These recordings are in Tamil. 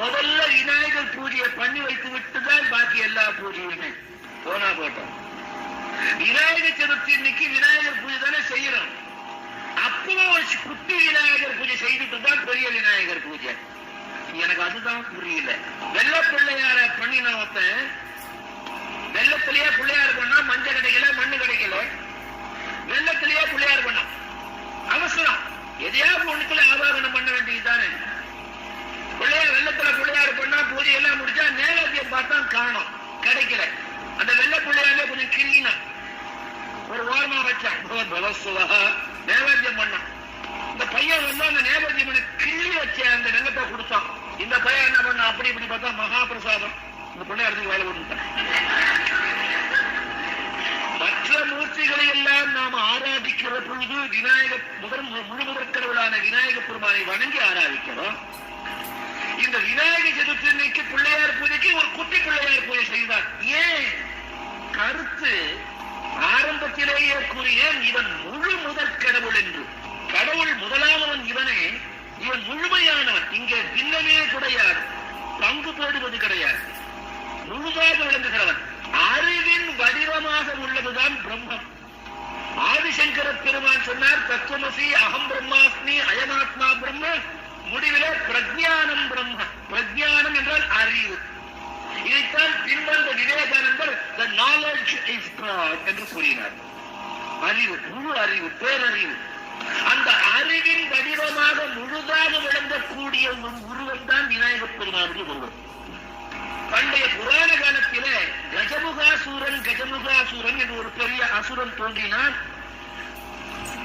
முதல்ல விநாயகர் பூஜையை பண்ணி வைத்து விட்டுதான் பாக்கி எல்லா பூஜையுமே. போனா போட்டோம். விநாயகர் சதுர்த்தி இன்னைக்கு விநாயகர் பூஜை தானே செய்யறோம். அப்போ ஒரு குட்டி விநாயகர் பூஜை செய்துட்டு தான் பெரிய விநாயகர் பூஜை. எனக்கு அதுதான் புரியல. வெள்ள பிள்ளையார பண்ணின ஒருத்தன் வெள்ளத்திலேயே பிள்ளையார் பண்ணா மஞ்சள் கிடைக்கல மண்ணு கிடைக்கல. வெள்ளத்திலேயே பிள்ளையார் பண்ணான் அவசரம் எதையாவது ஒண்ணுக்குள்ள ஆவாகனம் பண்ண வேண்டியதுதானே பிள்ளையார் வெள்ளத்துல பிள்ளையார் பண்ணா பூஜை எல்லாம் முடிச்சா நேரத்தையும் பார்த்தா காணும் கிடைக்கல அந்த வெள்ள பிள்ளையாரே கொஞ்சம் கிள்ளினான் ஒரு ஓரமா வச்சான். நேவேத்தியம் பண்ணான் இந்த பையன் வந்து அந்த நேவேத்தியம் பண்ணி கிள்ளி வச்ச அந்த வெள்ளத்தை கொடுத்தான். இந்த பையன் என்ன பண்ண அப்படி இப்படி பார்த்தா மகாபிரசாதம். இந்த பிள்ளையாரத்துக்கு வேலை கொடுத்தான் மற்ற மூர்த்திகளை எல்லாம் நாம் ஆராதிக்கிற பொழுது விநாயக முதல் முழு முதற்கடவுளான விநாயக பெருமானை வணங்கி ஆராதிக்கிறோம். இந்த விநாயக சதுர்த்தி பிள்ளையார் பூஜைக்கு ஒரு குட்டி பிள்ளையார் பூஜை செய்தார். ஏன்? கருத்து ஆரம்பத்திலேயே கூறிய இவன் முழு முதற் கடவுள் என்று. கடவுள் முதலானவன் இவனே இவன் முழுமையானவன். இங்கே பின்னமே கிடையாது பங்கு போடுவது கிடையாது. முழுதாக விளங்குகிறவன். அறிவின் வடிவமாக உள்ளதுதான் பிரம்மம். ஆதிசங்கர பெருமான் சொன்னார் தத்துவமசி அகம் பிரம்மாஸ்மி அயமாத்மா பிரம்ம முடிவில பிரஜானம் பிரம்ம. பிரஜானம் என்றால் அறிவு. இதைத்தான் பின்வந்த விவேகானந்தர் த நாலேஜ் இஸ் காட் என்று கூறினார். அறிவு முழு அறிவு பேரறிவு. அந்த அறிவின் வடிவமாக முழுதாக விளங்கக்கூடிய ஒரு உருவம் தான் விநாயகப் பெருமானுடைய உருவம் பண்டைய புராண காலத்திலே கஜமுகாசூரன் கஜமுகாசூரன் என்று ஒரு பெரிய அசுரன் தோன்றினான்.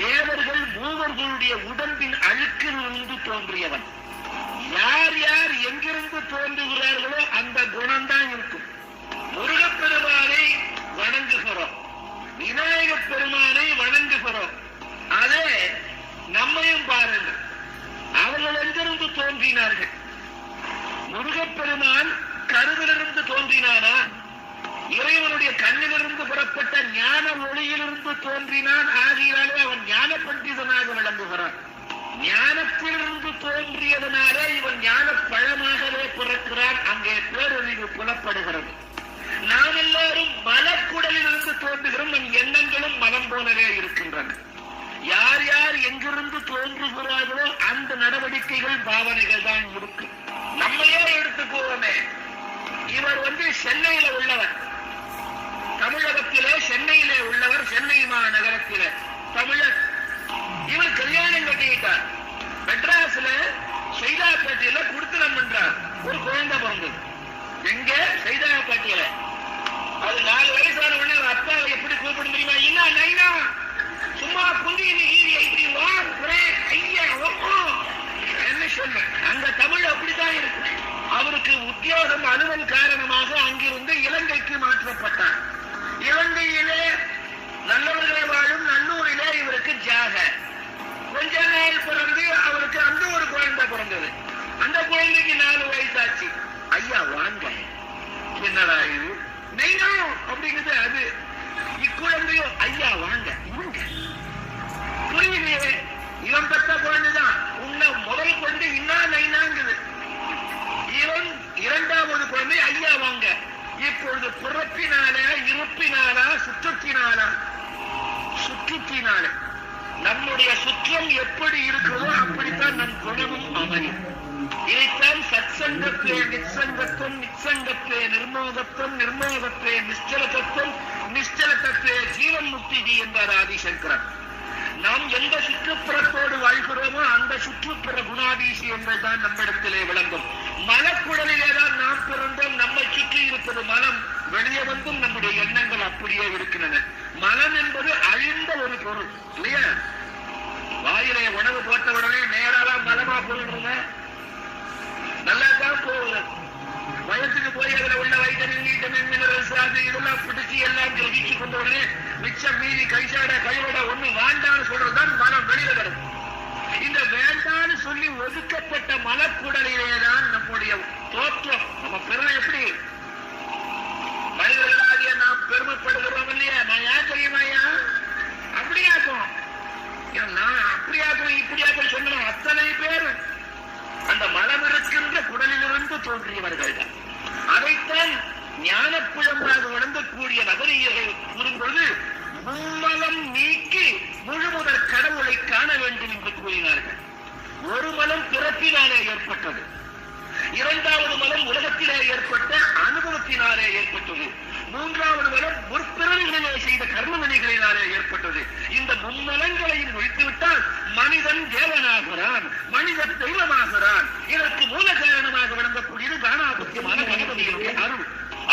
தேவர்கள் மூவர்களுடைய உடம்பின் அழுக்கிலிருந்து தோன்றியவன். யார் யார் எங்கிருந்து தோன்றுகிறார்களோ அந்த குணம்தான் இருக்கும். முருகப்பெருமானை வணங்குகிறோம். விநாயகப் பெருமானை வணங்குகிறோம். அதே நம்மையும் பாருங்கள். அவர்கள் எங்கிருந்து தோன்றினார்கள்? முருகப்பெருமான் கருவிலிருந்து தோன்றினானா இறைவனுடைய கண்ணிலிருந்து புறப்பட்ட ஞான ஒளியிலிருந்து தோன்றினான். ஆகியாலே அவன் ஞான பண்டிதனாக விளங்குகிறான். ஞானத்திலிருந்து தோன்றியதனாலே இவன் ஞான பழமாகவே பிறக்கிறான். அங்கே பேரறிவு புலப்படுகிறது. நாம் எல்லாரும் மலக்குடலிலிருந்து தோன்றுகிறோம். நம் எண்ணங்களும் மனம் போலவே இருக்கின்றன. யார் யார் எங்கிருந்து தோன்றுகிறார்களோ அந்த நடவடிக்கைகள் பாவனைகள் தான் இருக்கு. நம்மையே எடுத்துக்கோமே. இவர் வந்து சென்னையில உள்ளவர். தமிழகத்திலே சென்னையிலே உள்ளவர் சென்னை மாநகரத்திலே. தமிழர். இவர் கல்யாணம் கட்டிக்கிட்டார். மெட்ராஸ்ல சைதாப்பேட்டையில குடுத்தனம் பண்றார். ஒரு குழந்தை பிறந்தது. எங்க? சைதாப்பேட்டையில. அது நாலு வயசான உடனே அவர் எப்படி கூப்பிட முடியுமா? என்ன நைனா? சும்மா குந்தி ஈரிய இப்படி வா ஒரே ஐயா ஓ என்ன சொல்லு அங்க தமிழ் அப்படித்தான் இருக்கு. அவருக்கு உத்தியோகம் அலுவல் காரணமாக அங்கிருந்து இலங்கைக்கு மாற்றப்பட்டார். இலங்கையிலே நல்லவர்களை வாழும் நன்னூரிலே இவருக்கு ஜாக கொஞ்ச நாள் பிறந்து அவருக்கு அந்த ஒரு குழந்தை பிறந்தது. அந்த குழந்தைக்கு நாலு வயசாச்சு. ஐயா வாங்க. என்னடா இது? நெய்யும் அப்படிங்கிறது அது. இக்குழந்தையும் ஐயா வாங்க. வாங்க. புரியலையே இவன் பெற்ற குழந்தைதான். உன்னை முதல் குழந்தை இன்னா நைனாங்குது. இவன் இரண்டாவது குழந்தை ஐயா வாங்க. இப்பொழுது பிறப்பினால நம்முடைய சுற்றம் எப்படி இருக்கிறதோ அப்படித்தான் நம் குணமும் அமையும். இதைத்தான் சத்சங்கத்தே நிச்சங்கத்துவம் நிச்சங்கத்தே நிர்மோகத்துவம் நிர்மோகத்தே நிச்சலதத்துவம் நிச்சலத்தே ஜீவன் முக்தி என்றார் ஆதிசங்கரன் நாம் எந்த சுற்றுப்புறத்தோடு வாழ்கிறோமோ அந்த சுற்றுப்புற குணாதீசி என்பதுதான் நம்மிடத்திலே விளங்கும். மலக்குடலிலே தான் நாம் பிறந்தோம் நம்மை சுற்றி இருப்பது மலம் வெளியே வந்தும் நம்முடைய எண்ணங்கள் அப்படியே இருக்கின்றன. மலம் என்பது அழிந்த ஒரு பொருள் இல்லையா? வாயிலே உணவு போட்ட உடனே நேராலாம் மலமா போயிடுங்க நல்லா தான் போகுது. வயசுக்கு போய் அதுல உள்ள வைட்டமின் வீட்டமின் மினரல்ஸ் அது இதெல்லாம் பிடிச்சி எல்லாம் கிரகிச்சு கொண்ட உடனே மிச்சம் மீதி கைசாட கையோட ஒண்ணு வேண்டான்னு சொல்றதுதான் மனம் வெளியில கிடக்கும் இந்த வேண்டான்னு சொல்லி ஒதுக்கப்பட்ட மலக்குடலிலே தான் நம்முடைய தோற்றம். நம்ம பெருமை எப்படி? மனிதர்களாகிய நாம் பெருமைப்படுகிறோம் இல்லையா? நான் ஏன் தெரியுமாயா அப்படியாக்கும் நான் அப்படியாக்கும் இப்படியாக்கும் சொன்ன அத்தனை பேர் அந்த மலம் இருக்கின்ற குடலிலிருந்து தோன்றியவர்கள். தான் அதைத்தான் ஞானப்புழம்பாக வழங்கக்கூடிய நகரியர்கள் கூறும்பொழுது மும்மலம் நீக்கி முழுமுதற் கடவுளை காண வேண்டும் என்று கூறினார்கள். ஒரு மலம் பிறப்பினாலே ஏற்பட்டது. இரண்டாவது மலம் உலகத்திலே ஏற்பட்ட அனுபவத்தினாலே ஏற்பட்டது. மூன்றாவது மலம் முற்பிறவிகளிலே செய்த கர்மவினைகளினாலே ஏற்பட்டது. இந்த முன்னலங்களையும் ஒழித்துவிட்டால் மனிதன் தேவனாகிறான் மனிதன் தெய்வமாகிறான். இதற்கு மூல காரணமாக விளங்கக்கூடியது தானாபத்தியமான கணபதியினுடைய அருள்.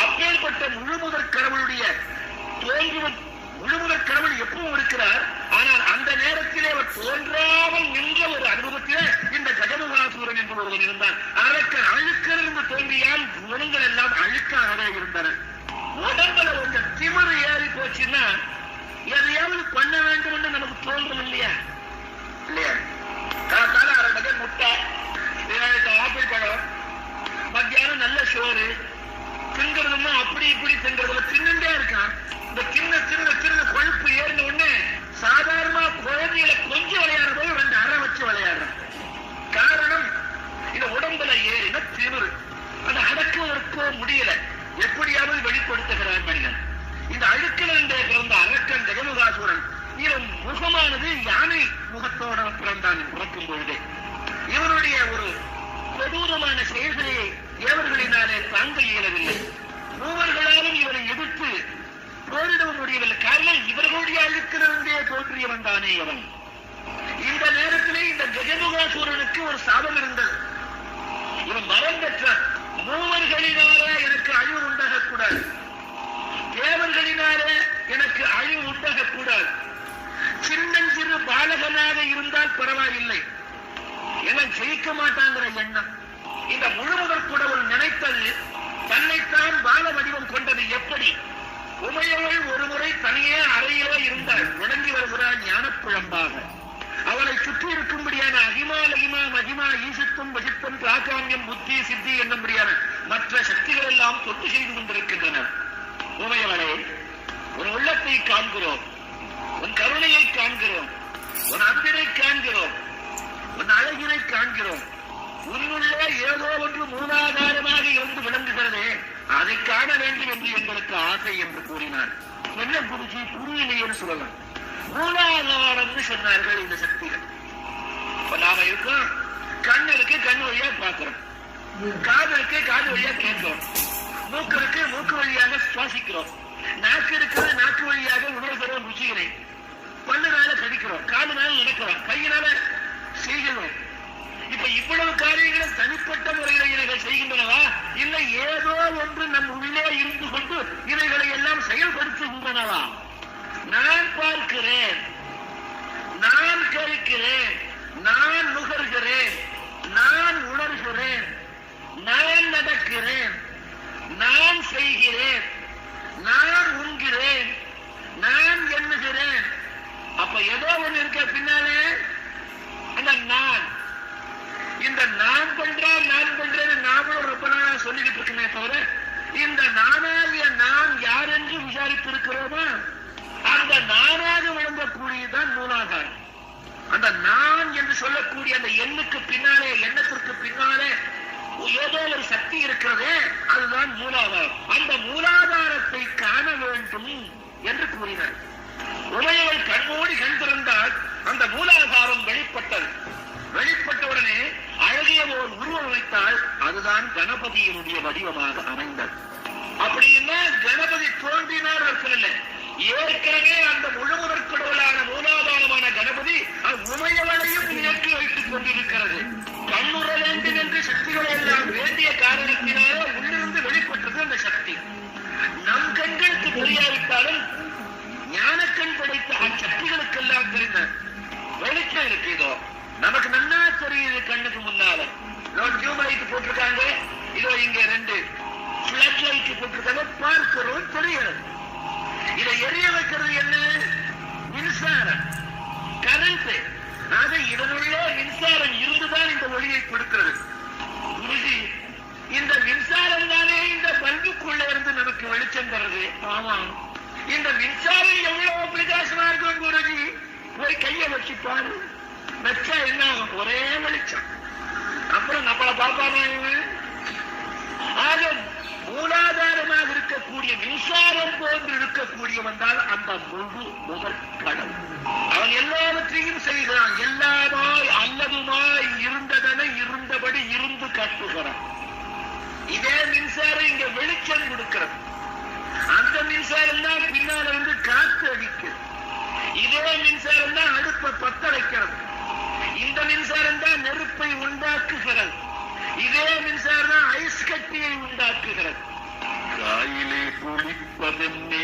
அப்பேற்பட்ட முழுமுதற் கடவுளுடைய தோன்றும் முழுமுதற் கடவுள் எப்பவும் இருக்கிறார். ஆனால் அந்த நேரத்திலே அவர் தோன்றாமல் நின்ற ஒரு அனுபவத்திலே இந்த கஜமுகாசூரன் என்று ஒருவன் இருந்தான். அரக்கன் அழுக்கிலிருந்து தோன்றியால் குணங்கள் எல்லாம் அழுக்காகவே இருந்தன. உடம்புல கொஞ்சம் திமிரு ஏறி போச்சுன்னா எதையாவது பண்ண வேண்டும் என்று நமக்கு தோன்றும் இல்லையா? இல்லையா? காத்தால முகமானது யானை முகத்தோட பிறந்தான் பிறக்கும் பொழுதே. இவனுடைய ஒரு கொடூரமான செயல்களை தேவர்களினாலே தாங்க இயலவில்லை. மூவர்களாலும் இவரை எதிர்த்து போரிட முடியவில்லை காரணம் இவர்களுடைய அழுக்கிலிருந்தே தோன்றியவன் தானே அவன். இந்த நேரத்திலே இந்த கஜமுகாசூரனுக்கு ஒரு சாபம் இருந்தது. இவன் மரம் பெற்றான் மூவர்களினாலே எனக்கு அழிவு உண்டாகக்கூடாது தேவர்களினாலே எனக்கு அழிவு உண்டாகக்கூடாது சின்னஞ்சிறு பாலகனாக இருந்தால் பரவாயில்லை இருக்க மாட்டாங்கிற எண்ணம். இந்த முழுமுதற் குடவுள் நினைத்தது தன்னைத்தான் பால வடிவம் கொண்டது எப்படி? உமையவள் ஒருமுறை தனியே அறையிலே இருந்தாள். விளங்கி வருகிறாள் ஞானப்புழம்பாக அவளை சுற்றி இருக்கும்படியான அகிமா லகிமா மகிமா ஈசித்தம் வசித்தம் பிராகாமியம் புத்தி சித்தி என்னும்படியான மற்ற சக்திகள் எல்லாம் தொட்டு செய்து கொண்டிருக்கின்றன. உமையவளே உன் உள்ளத்தை காண்கிறோம். உன் கருணையை காண்கிறோம். உன் அன்பினை காண்கிறோம். உன் அழகினை காண்கிறோம். உன்னுள்ளே ஏதோ ஒன்று மூலாதாரமாக இருந்து விளங்குகிறதே அதை காண வேண்டும் என்று எங்களுக்கு ஆசை என்று கூறினார். என்ன குருஜி? புரியலையேன்னு சொல்லலாம். மூலாதாரம்னு சொன்னார்கள் இந்த சக்திகள். இப்ப நாம இருக்கோம். கண்ணு இருக்கு கண் வழியா பார்க்கிறோம். காது இருக்கு காது வழியா கேட்கிறோம். மூக்கு இருக்கு மூக்கு வழியாக சுவாசிக்கிறோம். நாக்கு இருக்கிறது நாக்கு வழியாக உணர்கிறோம் ருச்சிகளை பல்லுனால கடிக்கிறோம் காதுனால நடக்கிறோம். கையினால செய்கிறோம் இப்ப இவ்வளவு காரியங்களும் தனிப்பட்ட முறையில் இவைகள் செய்கின்றனவா? இல்லை ஏதோ ஒன்று நம் உள்ளே இருந்து கொண்டு இவைகளை எல்லாம் செயல்படுத்துகின்றனவா நான் பார்க்கிறேன் நான் கேட்கிறேன் நான் நுகர்கிறேன் நான் உணர்கிறேன் நான் நடக்கிறேன் நான் செய்கிறேன் நான் உண்கிறேன் நான் எண்ணுகிறேன் அப்ப ஏதோ ஒண்ணு இருக்க பின்னாலே அந்த நான் இந்த நான் பண்றேன் நான் பண்றேன்னு நாமளும் ரொம்ப நாளா சொல்லிக்கிட்டு இருக்கமே தவிர இந்த நானாகிய நான் யார் என்று விசாரித்திருக்கிறோமா அந்த நானாக விளங்கக்கூடியதுதான் மூலாதாரம். அந்த நான் என்று சொல்லக்கூடிய அந்த எண்ணுக்கு பின்னாலே எண்ணத்திற்கு பின்னாலே ஏதோ ஒரு சக்தி இருக்கிறதே அதுதான் மூலாதாரம். அந்த மூலாதாரத்தை காண வேண்டும் என்று கூறினார். உமையவள் கண்மூடி கண் திறந்தால் அந்த மூலாதாரம் வெளிப்பட்டது. வெளிப்பட்டவுடனே அழகிய ஒரு உருவம் வைத்தால் அதுதான் கணபதியினுடைய வடிவமாக அமைந்தது. அப்படின்னா கணபதி தோன்றினார் சொல்லல. ஏற்கனவே அந்த முழுமுதற்கடவுளான மூலாதாரமான கணபதி உமையவளையும் இயக்கி வைத்துக் கொண்டிருக்கிறது. கண்ணுற வேண்டும் என்று சக்திகளை எல்லாம் வேண்டிய காரணத்தினாலே உள்ளிருந்து வெளிப்பட்டது அந்த சக்தி. நம் கண்களுக்கு தெரியாவிட்டாலும் ஞானக்கண் படைத்த அச்சக்திகளுக்கெல்லாம் தெரிந்த வெளிச்சம் இருக்கு இதோ. நமக்கு நன்னா தெரியுது கண்ணுக்கு முன்னால. டியூப் லைட் போட்டிருக்காங்க. இதோ இங்க ரெண்டு. பிளட் லைட் போட்டிருக்காங்க. பார்க்கிறோம் தெரிகிறது. இதை எரிய வைக்கிறது என்ன? மின்சாரம். கரண்ட் ஆக இதனுள்ளே மின்சாரம் இருந்துதான் இந்த ஒளியை கொடுக்கிறது. குருஜி இந்த மின்சாரம் தானே இந்த பல்புக்குள்ள இருந்து நமக்கு வெளிச்சம் தருது. ஆமா இந்த மின்சாரம் எவ்வளவு பிரகாசமா இருக்கும் குருஜி? போய் கைய வச்சு பாரு. வச்சா என்ன? ஒரே வெளிச்சம். அப்புறம் நம்மளை பார்ப்பானா இவன்? ஆக மூலாதாரமாக இருக்கக்கூடிய மின்சாரம் போன்று இருக்கக்கூடியவன் தான் அந்த முழு முகக்கடல் அவன் எல்லாவற்றையும் செய்கிறான் எல்லாமாய் அல்லதுமாய் இருந்ததனை இருந்தபடி இருந்து கட்டுகிறான். இதே மின்சாரம் இங்க வெளிச்சம் கொடுக்கிறது. அந்த மின்சாரம் தான் பின்னால வந்து காத்து அடிக்கிறது. இதே மின்சாரம் தான் அடுப்பை பத்தடைக்கிறது இந்த மின்சாரம் தான் நெருப்பை உண்டாக்குகிறது. இதே மின்சாரம் தான் ஐஸ் கட்டியை உண்டாக்குகிறது. காயிலே குளிப்பதென்னே?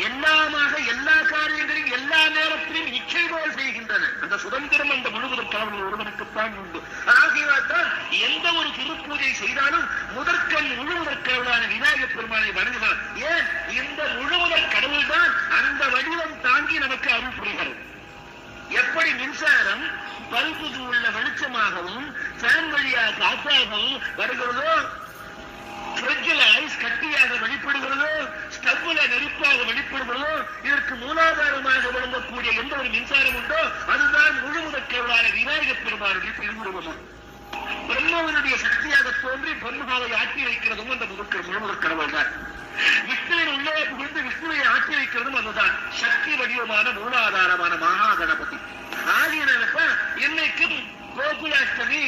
எல்லாமாக எல்லா காரியங்களையும் எல்லா நேரத்திலும் இச்சை போல் செய்கின்றன. அந்த சுதந்திரம் அந்த முழுவதற்கான ஒருவனுக்குத்தான் உண்டு. ஆகையால் தான் எந்த ஒரு திருப்பூஜை செய்தாலும் முதற்கண் முழுமுதற் விநாயகப் பெருமானை வணங்குகிறார் ஏன்? இந்த முழுவதற் கடவுள் தான் அந்த வடிவம் தாங்கி நமக்கு அருள் புரிகிறது. எப்படி மின்சாரம் பல்புக்கு உள்ள வெளிச்சமாகவும் ஃபேன் வழியாக காற்றாகவும் வருகிறதோ? ஃப்ரிட்ஜில் ஐஸ் கட்டியாக வெளிப்படுகிறது? ஸ்டவ்ல நெருப்பாக வெளிப்படுவதோ இதற்கு மூலாதாரமாக விளங்கக்கூடிய எந்த ஒரு மின்சாரம் உண்டோ அதுதான் முழுமுதற்கவளான விநாயகப் பெருமானுடைய திருமுருகமும். பிரம்மவனுடைய சக்தியாக தோன்றி பிரம்மாவை ஆட்டி வைக்கிறதும் அந்த முதற்கு முழுமுதற் கடவுள் தான் விஷ்ணுவின் உள்ளே புகுந்து விஷ்ணுவை ஆட்டி வைக்கிறதும் அதுதான் சக்தி வடிவமான மூலாதாரமான மகா கணபதி ஆகியனப்ப இன்னைக்கும் கோகுலாஷ்டமி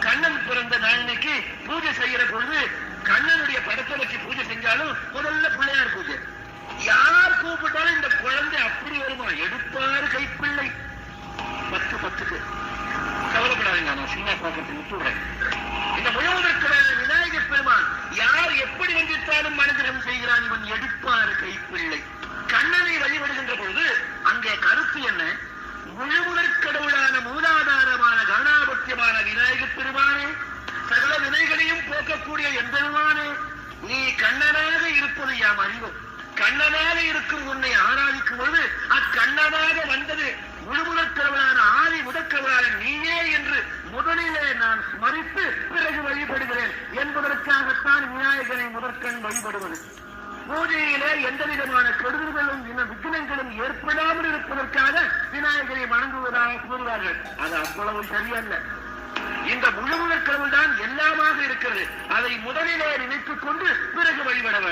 கண்ணன் பிறந்த நாளைக்கு பூஜை செய்யற பொழுது கண்ணனுடைய படத்தை வச்சு பூஜை செஞ்சாலும் முதல்ல பிள்ளையார் பூஜை. யார் கூப்பிட்டாலும் இந்த குழந்தை அப்படி வருமா? எடுப்பாரு கைப்பிள்ளை. பத்து பத்துக்கு. கவலைப்படாதீங்க நான் சின்ன பாக்கத்தை விட்டுடுறேன். இருக்கக்கூடிய போக்கக்கூடிய எம்பெருமானே நீ கண்ணனாக இருப்பது யாம் அறிவோம் கண்ணனாக இருக்கும் உன்னை ஆராதிக்கும் பொழுது அக்கண்ணனாக வந்தது முழுமுதற்கவளான ஆதி முதற்கடவுளான நீயே என்று முதலிலே நான் ஸ்மரித்து பிறகு வழிபடுகிறேன் என்பதற்காகத்தான் விநாயகனை முதற்கண் வழிபடுவது. பூஜையிலே எந்த விதமான கெடுதல்களும் விக்னங்களும் ஏற்படாமல் இருப்பதற்காக விநாயகரை வணங்குவதாக கூறுவார்கள். அது அவ்வளவு சரியல்ல. இந்த முழுமுதற் கடவுள் தான் எல்லாமாக இருக்கிறது. அதை முதலிலே நினைத்துக் கொண்டு பிறகு வழிபட வேண்டும்.